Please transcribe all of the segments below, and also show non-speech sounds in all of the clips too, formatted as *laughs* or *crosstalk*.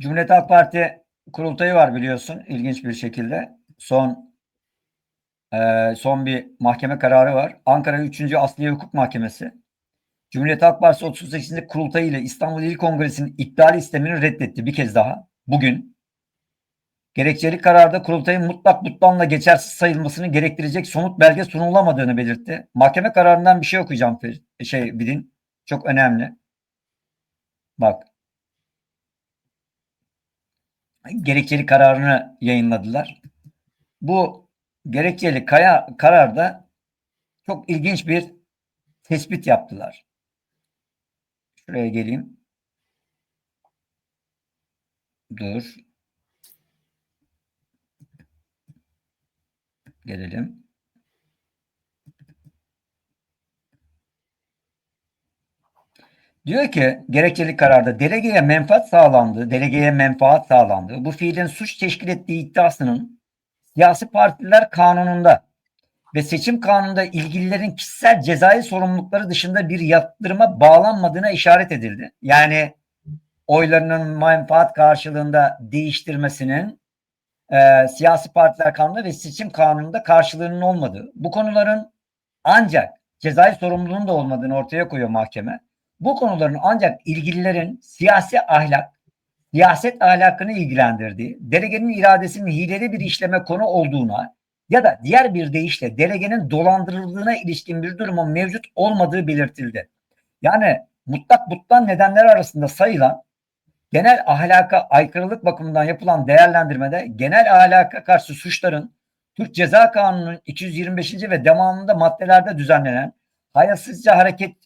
Cumhuriyet Halk Parti kurultayı var biliyorsun ilginç bir şekilde. Son e, son bir mahkeme kararı var. Ankara 3. Asliye Hukuk Mahkemesi. Cumhuriyet Halk Partisi 38. kurultayı ile İstanbul İl Kongresi'nin iptali istemini reddetti bir kez daha. Bugün gerekçeli kararda kurultayın mutlak butlanla geçersiz sayılmasını gerektirecek somut belge sunulamadığını belirtti. Mahkeme kararından bir şey okuyacağım şey bilin. Çok önemli. Bak. Gerekçeli kararını yayınladılar. Bu gerekçeli kaya, kararda çok ilginç bir tespit yaptılar. Şuraya geleyim. Dur. Gelelim. Diyor ki gerekçeli kararda delegeye menfaat sağlandığı, delegeye menfaat sağlandığı bu fiilin suç teşkil ettiği iddiasının siyasi partiler kanununda ve seçim kanununda ilgililerin kişisel cezai sorumlulukları dışında bir yaptırıma bağlanmadığına işaret edildi. Yani oylarının menfaat karşılığında değiştirmesinin e, siyasi partiler kanunu ve seçim kanununda karşılığının olmadığı, bu konuların ancak cezai sorumluluğun da olmadığını ortaya koyuyor mahkeme. Bu konuların ancak ilgililerin siyasi ahlak, siyaset ahlakını ilgilendirdiği, delegenin iradesinin hileli bir işleme konu olduğuna ya da diğer bir deyişle delegenin dolandırıldığına ilişkin bir durumun mevcut olmadığı belirtildi. Yani mutlak butlan nedenler arasında sayılan genel ahlaka aykırılık bakımından yapılan değerlendirmede genel ahlaka karşı suçların Türk Ceza Kanunu'nun 225. ve devamında maddelerde düzenlenen hayasızca hareket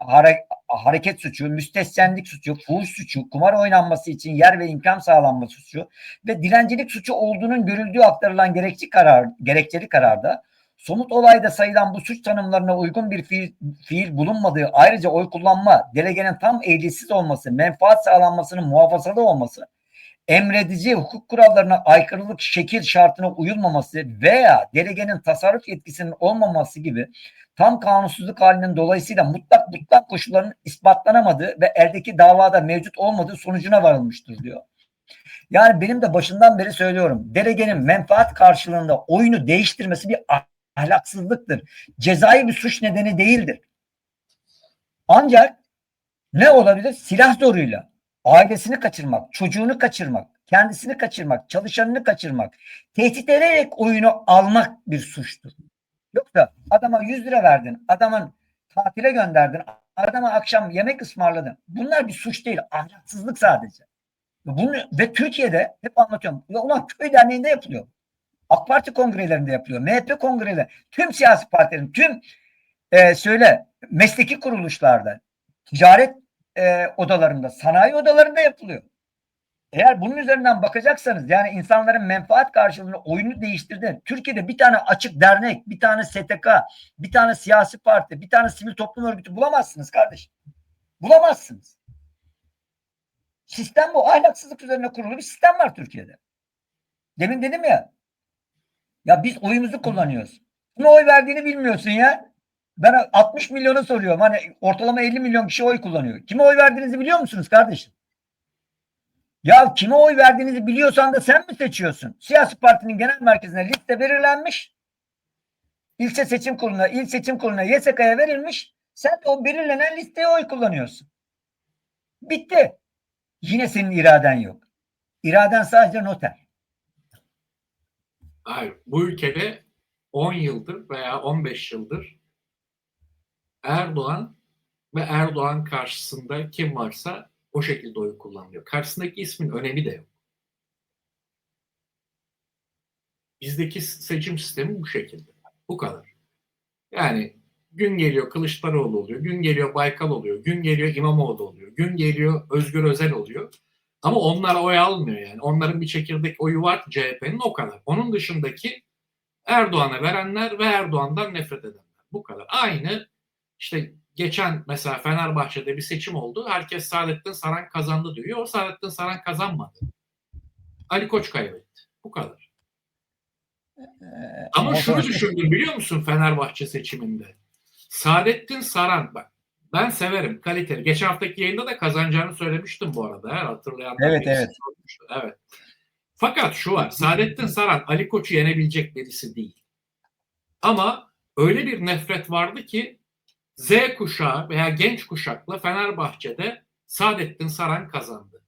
hare, hareket suçu, müstehcenlik suçu, fuhuş suçu, kumar oynanması için yer ve imkan sağlanma suçu ve dilencilik suçu olduğunun görüldüğü aktarılan gerekçeli karar, gerekçeli kararda somut olayda sayılan bu suç tanımlarına uygun bir fiil, fiil bulunmadığı ayrıca oy kullanma, delegenin tam ehliyetsiz olması, menfaat sağlanmasının muhafazalı olması, emredici hukuk kurallarına aykırılık şekil şartına uyulmaması veya delegenin tasarruf yetkisinin olmaması gibi tam kanunsuzluk halinin dolayısıyla mutlak mutlak koşulların ispatlanamadığı ve eldeki davada mevcut olmadığı sonucuna varılmıştır diyor. Yani benim de başından beri söylüyorum. Delegenin menfaat karşılığında oyunu değiştirmesi bir ahlaksızlıktır. Cezai bir suç nedeni değildir. Ancak ne olabilir? Silah zoruyla ailesini kaçırmak, çocuğunu kaçırmak, kendisini kaçırmak, çalışanını kaçırmak, tehdit ederek oyunu almak bir suçtur. Yoksa adama 100 lira verdin, adamın tatile gönderdin, adama akşam yemek ısmarladın. Bunlar bir suç değil, ahlaksızlık sadece. Bunu, ve Türkiye'de hep anlatıyorum. Ya ulan köy derneğinde yapılıyor. AK Parti kongrelerinde yapılıyor. MHP kongreleri, tüm siyasi partilerin, tüm e, söyle mesleki kuruluşlarda, ticaret e, odalarında, sanayi odalarında yapılıyor. Eğer bunun üzerinden bakacaksanız yani insanların menfaat karşılığında oyunu değiştirdi. Türkiye'de bir tane açık dernek, bir tane STK, bir tane siyasi parti, bir tane sivil toplum örgütü bulamazsınız kardeşim. Bulamazsınız. Sistem bu. Ahlaksızlık üzerine kurulu bir sistem var Türkiye'de. Demin dedim ya. Ya biz oyumuzu kullanıyoruz. Kime oy verdiğini bilmiyorsun ya. Ben 60 milyona soruyorum. Hani ortalama 50 milyon kişi oy kullanıyor. Kime oy verdiğinizi biliyor musunuz kardeşim? Ya kime oy verdiğinizi biliyorsan da sen mi seçiyorsun? Siyasi partinin genel merkezine liste belirlenmiş. İlçe seçim kuruluna, il seçim kuruluna, YSK'ya verilmiş. Sen de o belirlenen listeye oy kullanıyorsun. Bitti. Yine senin iraden yok. İraden sadece noter. Hayır. Bu ülkede 10 yıldır veya 15 yıldır Erdoğan ve Erdoğan karşısında kim varsa o şekilde oy kullanılıyor. Karşısındaki ismin önemi de yok. Bizdeki seçim sistemi bu şekilde. Bu kadar. Yani gün geliyor Kılıçdaroğlu oluyor, gün geliyor Baykal oluyor, gün geliyor İmamoğlu oluyor, gün geliyor Özgür Özel oluyor. Ama onlara oy almıyor yani. Onların bir çekirdek oyu var CHP'nin o kadar. Onun dışındaki Erdoğan'a verenler ve Erdoğan'dan nefret edenler. Bu kadar. Aynı işte geçen mesela Fenerbahçe'de bir seçim oldu. Herkes Saadettin Saran kazandı diyor. O Saadettin Saran kazanmadı. Ali Koç kaybetti. Bu kadar. Ee, Ama ama şunu düşündüm biliyor musun Fenerbahçe seçiminde? Saadettin Saran bak Ben severim. Kaliteli. Geçen haftaki yayında da kazanacağını söylemiştim bu arada. Hatırlayan. Evet, evet. Evet. Fakat şu var. Saadettin Saran Ali Koç'u yenebilecek birisi değil. Ama öyle bir nefret vardı ki Z kuşağı veya genç kuşakla Fenerbahçe'de Saadettin Saran kazandı.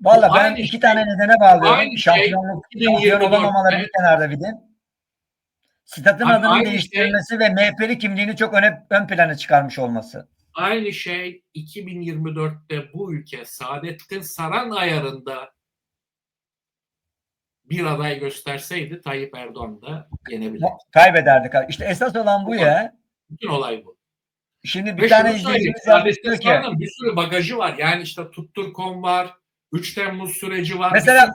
Valla Bu ben iki şey- tane nedene bağlıyorum. aynı şey Şampiyonluk, şampiyon 2024'te olamamaları bir kenarda bir de. Statın Abi adının şey- değiştirilmesi ve MHP'li kimliğini çok öne, ön plana çıkarmış olması. Aynı şey 2024'te bu ülke Saadettin Saran ayarında bir aday gösterseydi Tayyip Erdoğan da yenebilirdi. Kaybederdik. İşte esas olan bu ya. Bütün olay bu. Şimdi Ve bir tane şunu söyleyeyim, izleyicimiz yazmış Saadettin diyor ki bir sürü bagajı var. Yani işte Tutturkom var, 3 Temmuz süreci var. Mesela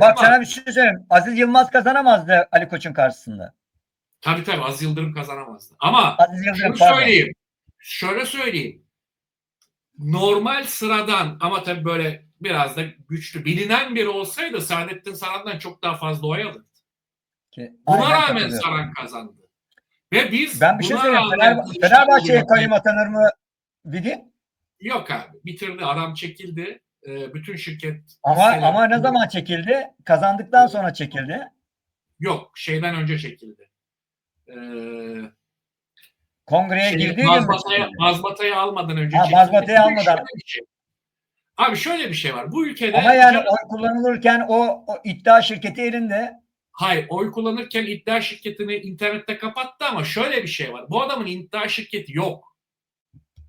bak sana bir şey söyleyeyim. Aziz Yılmaz kazanamazdı Ali Koç'un karşısında. Tabii tabii Az Yıldırım kazanamazdı. Ama Aziz Yıldırım şunu pardon. söyleyeyim. Şöyle söyleyeyim. Normal sıradan ama tabii böyle biraz da güçlü bilinen biri olsaydı Saadettin Saran'dan çok daha fazla oy alırdı. Buna Aynen rağmen. Saran kazandı. Ve biz Ben bir şey söyleyeyim. Fener, Fenerbahçe'ye kayyum atanır mı? Vidi? Yok abi. Bitirdi. Aram çekildi. Ee, bütün şirket Ama ama ne zaman çekildi? Kazandıktan sonra çekildi. Yok. Şeyden önce çekildi. Ee, Kongreye şey, girdiği çekildi? mazbatayı almadan önce Ha, çekildi. mazbatayı almadan. şey. Abi şöyle bir şey var. Bu ülkede Ama yani oy kullanılırken o, o iddia şirketi elinde. Hayır, oy kullanırken iddia şirketini internette kapattı ama şöyle bir şey var. Bu adamın iddia şirketi yok.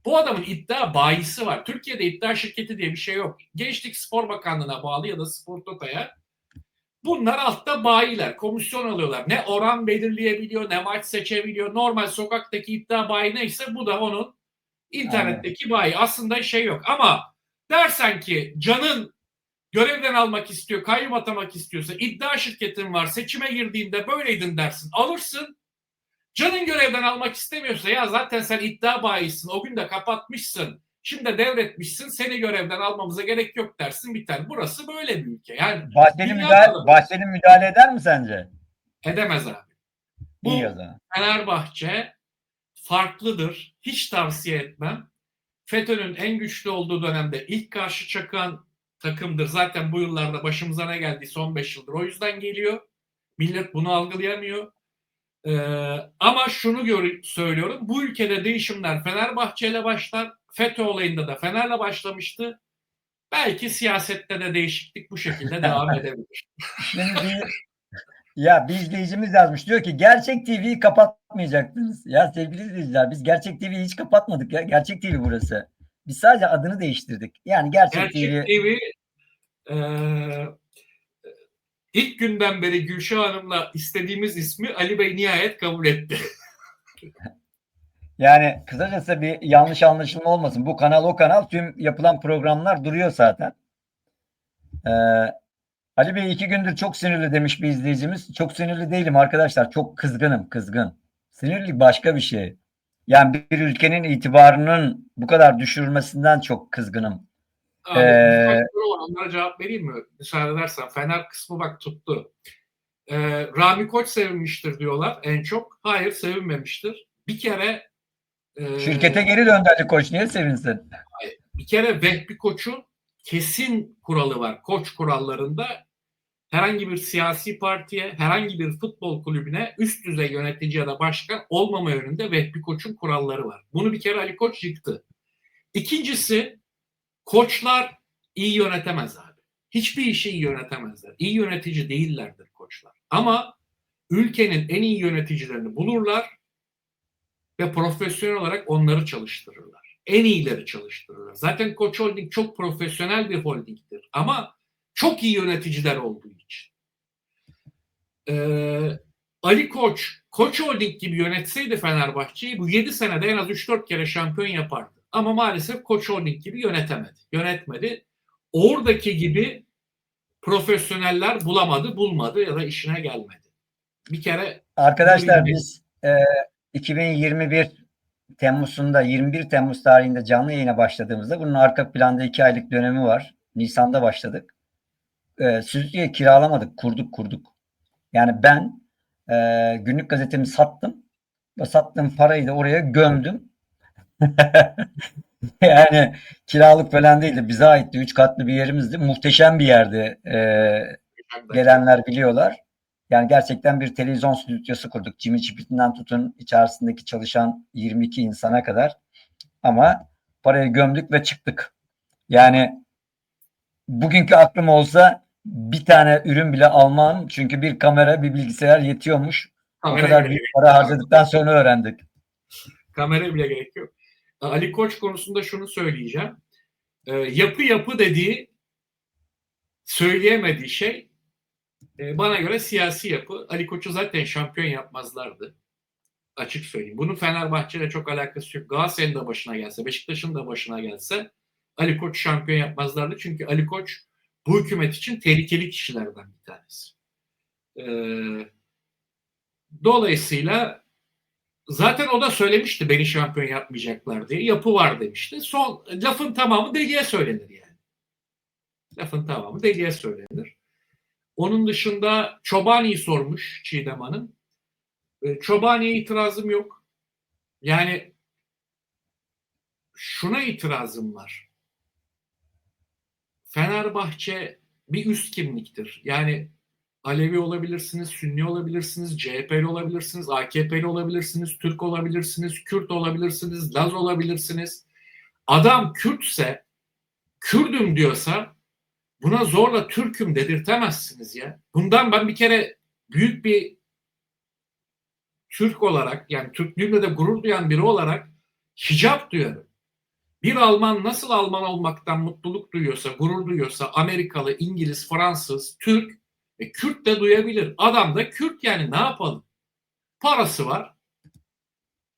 Bu adamın iddia bayisi var. Türkiye'de iddia şirketi diye bir şey yok. Gençlik Spor Bakanlığı'na bağlı ya da Spor Tota'ya. Bunlar altta bayiler. Komisyon alıyorlar. Ne oran belirleyebiliyor, ne maç seçebiliyor. Normal sokaktaki iddia bayi neyse bu da onun internetteki bayi. Aslında şey yok ama dersen ki canın görevden almak istiyor, kayyum atamak istiyorsa, iddia şirketin var, seçime girdiğinde böyleydin dersin, alırsın. Canın görevden almak istemiyorsa ya zaten sen iddia bayisin, o gün de kapatmışsın, şimdi de devretmişsin, seni görevden almamıza gerek yok dersin biter. Burası böyle bir ülke. Yani Bahçeli müdahale, malı. Bahçeli müdahale eder mi sence? edemez abi. Bu. Fenerbahçe farklıdır. Hiç tavsiye etmem. FETÖ'nün en güçlü olduğu dönemde ilk karşı çakan takımdır. Zaten bu yıllarda başımıza ne geldi son 5 yıldır. O yüzden geliyor. Millet bunu algılayamıyor. Ee, ama şunu gör- söylüyorum. Bu ülkede değişimler Fenerbahçe ile başlar. FETÖ olayında da Fener'le başlamıştı. Belki siyasette de değişiklik bu şekilde devam *laughs* edebilir. Ya bir izleyicimiz yazmış. Diyor ki Gerçek TV'yi kapatmayacaktınız. Ya sevgili izleyiciler biz Gerçek TV'yi hiç kapatmadık ya. Gerçek TV burası. Biz sadece adını değiştirdik. Yani Gerçek, Gerçek TV TV e, ilk günden beri Gülşah Hanım'la istediğimiz ismi Ali Bey nihayet kabul etti. yani kısacası bir yanlış anlaşılma olmasın. Bu kanal o kanal tüm yapılan programlar duruyor zaten. Ee, Ali Bey iki gündür çok sinirli demiş bir izleyicimiz. Çok sinirli değilim arkadaşlar. Çok kızgınım, kızgın. Sinirli başka bir şey. Yani bir ülkenin itibarının bu kadar düşürülmesinden çok kızgınım. Abi, Ee, onlara cevap vereyim mi? Müsaade edersen. Fener kısmı bak tuttu. Ee, Rami Koç sevinmiştir diyorlar en çok. Hayır sevinmemiştir. Bir kere e, Şirkete geri döndü Ali Koç. Niye sevinsin? bir kere Vehbi Koç'un kesin kuralı var. Koç kurallarında herhangi bir siyasi partiye, herhangi bir futbol kulübüne üst düzey yönetici ya da başkan olmama yönünde Vehbi Koç'un kuralları var. Bunu bir kere Ali Koç yıktı. İkincisi koçlar iyi yönetemez abi. Hiçbir işi iyi yönetemezler. İyi yönetici değillerdir koçlar. Ama ülkenin en iyi yöneticilerini bulurlar ve profesyonel olarak onları çalıştırırlar. En iyileri çalıştırırlar. Zaten Koç Holding çok profesyonel bir holdingdir. Ama çok iyi yöneticiler olduğu için. Ee, Ali Koç, Koç Holding gibi yönetseydi Fenerbahçe'yi bu 7 senede en az 3-4 kere şampiyon yapardı. Ama maalesef Koç Holding gibi yönetemedi. Yönetmedi. Oradaki gibi profesyoneller bulamadı, bulmadı ya da işine gelmedi. Bir kere Arkadaşlar biz e, 2021 Temmuz'unda 21 Temmuz tarihinde canlı yayına başladığımızda bunun arka planda iki aylık dönemi var. Nisan'da başladık. E, stüdyoyu kiralamadık, kurduk kurduk. Yani ben e, günlük gazetemi sattım. Ve sattığım parayı da oraya gömdüm. *laughs* yani kiralık falan değildi. Bize aitti. Üç katlı bir yerimizdi. Muhteşem bir yerdi. Ee, gelenler biliyorlar. Yani gerçekten bir televizyon stüdyosu kurduk. Jimmy Chipit'inden tutun içerisindeki çalışan 22 insana kadar. Ama parayı gömdük ve çıktık. Yani bugünkü aklım olsa bir tane ürün bile almam. Çünkü bir kamera, bir bilgisayar yetiyormuş. O Kamera kadar bile büyük para harcadıktan sonra öğrendik. Kamera bile gerek yok. Ali Koç konusunda şunu söyleyeceğim. Ee, yapı yapı dediği söyleyemediği şey e, bana göre siyasi yapı. Ali Koç'u zaten şampiyon yapmazlardı. Açık söyleyeyim. Bunun Fenerbahçe'yle çok alakası yok. Galatasaray'ın da başına gelse, Beşiktaş'ın da başına gelse Ali Koç şampiyon yapmazlardı. Çünkü Ali Koç bu hükümet için tehlikeli kişilerden bir tanesi. Ee, dolayısıyla zaten o da söylemişti beni şampiyon yapmayacaklar diye. Yapı var demişti. Son lafın tamamı deliye söylenir yani. Lafın tamamı deliye söylenir. Onun dışında Çobani'yi sormuş Çiğdem Hanım. E, Çobani'ye itirazım yok. Yani şuna itirazım var. Fenerbahçe bir üst kimliktir. Yani Alevi olabilirsiniz, Sünni olabilirsiniz, CHP'li olabilirsiniz, AKP'li olabilirsiniz, Türk olabilirsiniz, Kürt olabilirsiniz, Laz olabilirsiniz. Adam Kürtse, Kürdüm diyorsa buna zorla Türk'üm dedirtemezsiniz ya. Bundan ben bir kere büyük bir Türk olarak yani Türklüğümle de gurur duyan biri olarak hicap duyarım. Bir Alman nasıl Alman olmaktan mutluluk duyuyorsa, gurur duyuyorsa Amerikalı, İngiliz, Fransız, Türk e, Kürt de duyabilir. Adam da Kürt yani ne yapalım? Parası var.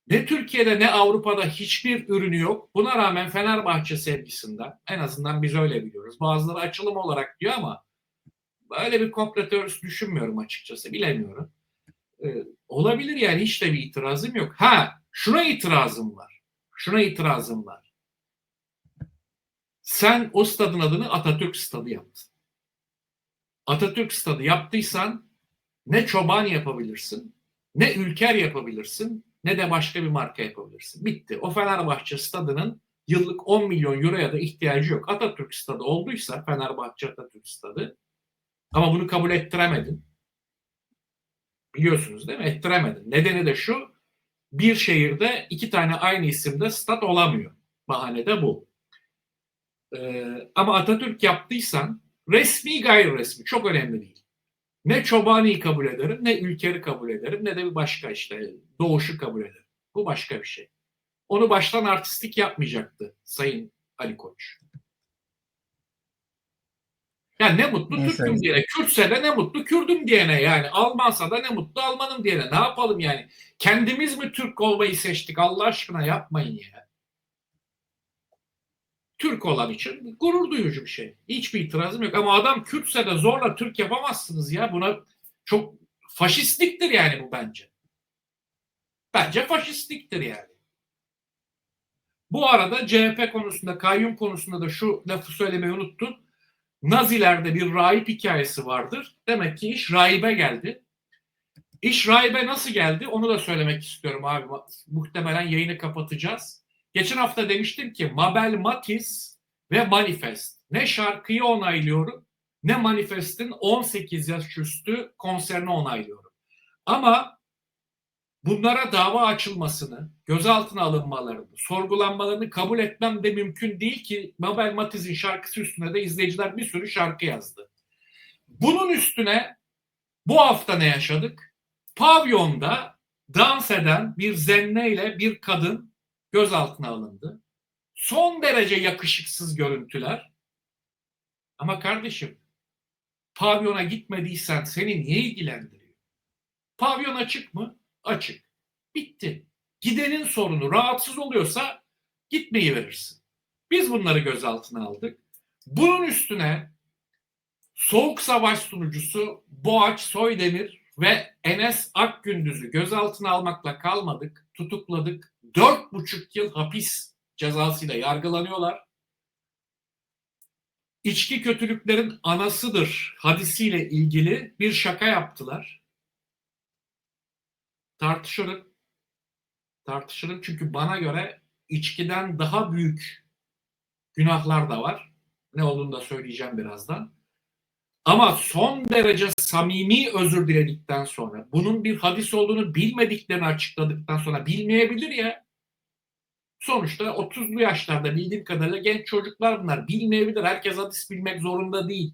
Ne Türkiye'de ne Avrupa'da hiçbir ürünü yok. Buna rağmen Fenerbahçe sevgisinden en azından biz öyle biliyoruz. Bazıları açılım olarak diyor ama böyle bir kompletör düşünmüyorum açıkçası. Bilemiyorum. Ee, olabilir yani hiç de bir itirazım yok. Ha şuna itirazım var. Şuna itirazım var. Sen o stadın adını Atatürk Stadı yaptın. Atatürk Stadı yaptıysan ne çoban yapabilirsin, ne ülker yapabilirsin, ne de başka bir marka yapabilirsin. Bitti. O Fenerbahçe stadının yıllık 10 milyon euroya da ihtiyacı yok. Atatürk Stadı olduysa Fenerbahçe Atatürk Stadı ama bunu kabul ettiremedin. Biliyorsunuz değil mi? Ettiremedin. Nedeni de şu bir şehirde iki tane aynı isimde stat olamıyor. Bahane de bu. Ee, ama Atatürk yaptıysan resmi gayri resmi çok önemli değil. Ne Çobani'yi kabul ederim, ne Ülker'i kabul ederim, ne de bir başka işte Doğuş'u kabul ederim. Bu başka bir şey. Onu baştan artistik yapmayacaktı Sayın Ali Koç. Yani ne mutlu Neyse. Türk'üm diyene, Kürtse de ne mutlu Kürdüm diyene yani Almansa da ne mutlu Almanım diyene. Ne yapalım yani? Kendimiz mi Türk olmayı seçtik Allah aşkına yapmayın ya. Türk olan için gurur duyucu bir şey. Hiçbir itirazım yok. Ama adam Kürtse de zorla Türk yapamazsınız ya. Buna çok faşistliktir yani bu bence. Bence faşistliktir yani. Bu arada CHP konusunda, kayyum konusunda da şu lafı söylemeyi unuttum. Nazilerde bir rahip hikayesi vardır. Demek ki iş rahibe geldi. İş rahibe nasıl geldi onu da söylemek istiyorum abi. Muhtemelen yayını kapatacağız. Geçen hafta demiştim ki Mabel Matiz ve Manifest. Ne şarkıyı onaylıyorum ne Manifest'in 18 yaş üstü konserini onaylıyorum. Ama bunlara dava açılmasını, gözaltına alınmalarını, sorgulanmalarını kabul etmem de mümkün değil ki Mabel Matiz'in şarkısı üstüne de izleyiciler bir sürü şarkı yazdı. Bunun üstüne bu hafta ne yaşadık? Pavyonda dans eden bir zenneyle bir kadın gözaltına alındı. Son derece yakışıksız görüntüler. Ama kardeşim pavyona gitmediysen seni niye ilgilendiriyor? Pavyon açık mı? Açık. Bitti. Gidenin sorunu rahatsız oluyorsa gitmeyi verirsin. Biz bunları gözaltına aldık. Bunun üstüne Soğuk Savaş sunucusu Boğaç Soydemir ve Enes Akgündüz'ü gözaltına almakla kalmadık. Tutukladık. Dört buçuk yıl hapis cezasıyla yargılanıyorlar. İçki kötülüklerin anasıdır hadisiyle ilgili bir şaka yaptılar. Tartışırım. Tartışırım çünkü bana göre içkiden daha büyük günahlar da var. Ne olduğunu da söyleyeceğim birazdan. Ama son derece samimi özür diledikten sonra, bunun bir hadis olduğunu bilmediklerini açıkladıktan sonra bilmeyebilir ya. Sonuçta 30'lu yaşlarda bildiğim kadarıyla genç çocuklar bunlar. Bilmeyebilir. Herkes hadis bilmek zorunda değil.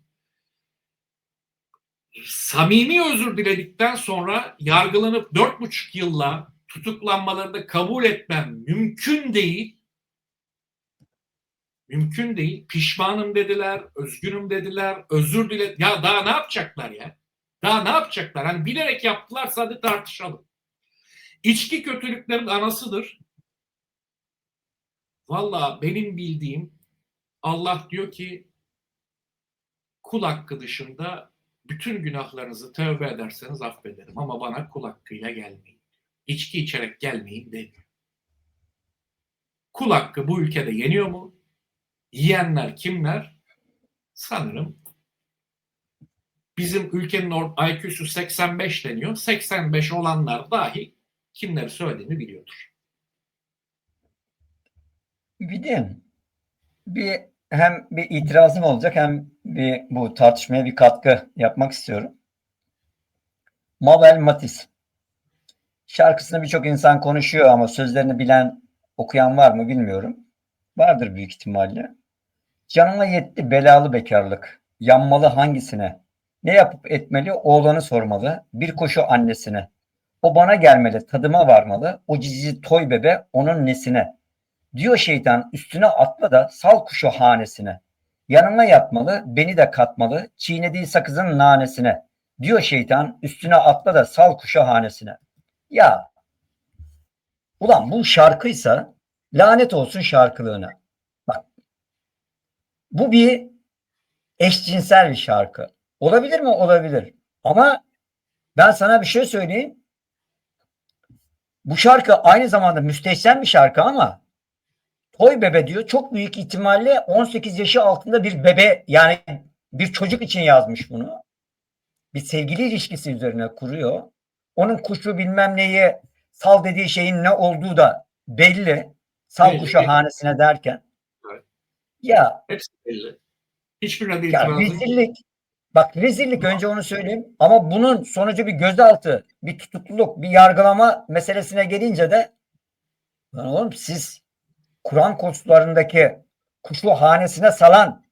Samimi özür diledikten sonra yargılanıp 4,5 yılla tutuklanmalarını kabul etmem mümkün değil. Mümkün değil. Pişmanım dediler, özgürüm dediler, özür dile. Ya daha ne yapacaklar ya? Daha ne yapacaklar? Hani bilerek yaptılarsa hadi tartışalım. İçki kötülüklerin anasıdır. Valla benim bildiğim Allah diyor ki kul hakkı dışında bütün günahlarınızı tövbe ederseniz affederim ama bana kul hakkıyla gelmeyin. İçki içerek gelmeyin demiyor. Kul hakkı bu ülkede yeniyor mu? Yiyenler kimler? Sanırım bizim ülkenin IQ'su 85 deniyor. 85 olanlar dahi kimleri söylediğini biliyordur. Bir de bir hem bir itirazım olacak hem bir bu tartışmaya bir katkı yapmak istiyorum. Mabel Matiz. Şarkısını birçok insan konuşuyor ama sözlerini bilen, okuyan var mı bilmiyorum. Vardır büyük ihtimalle. Canıma yetti belalı bekarlık. Yanmalı hangisine? Ne yapıp etmeli oğlanı sormalı. Bir koşu annesine. O bana gelmeli, tadıma varmalı. O cici toy bebe onun nesine? Diyor şeytan üstüne atla da sal kuşu hanesine. Yanıma yatmalı, beni de katmalı, çiğnediği sakızın nanesine. Diyor şeytan üstüne atla da sal kuşu hanesine. Ya ulan bu şarkıysa lanet olsun şarkılığına. Bu bir eşcinsel bir şarkı. Olabilir mi? Olabilir. Ama ben sana bir şey söyleyeyim. Bu şarkı aynı zamanda müstehcen bir şarkı ama toy bebe diyor. Çok büyük ihtimalle 18 yaşı altında bir bebe yani bir çocuk için yazmış bunu. Bir sevgili ilişkisi üzerine kuruyor. Onun kuşu bilmem neyi sal dediği şeyin ne olduğu da belli. Sal kuşu hanesine derken. Ya Hepsi belli. Hiçbirine de Ya itirazım yok. rezillik. Bak rezillik önce onu söyleyeyim. Ama bunun sonucu bir gözaltı, bir tutukluluk, bir yargılama meselesine gelince de lan oğlum siz Kur'an kurslarındaki kuşu hanesine salan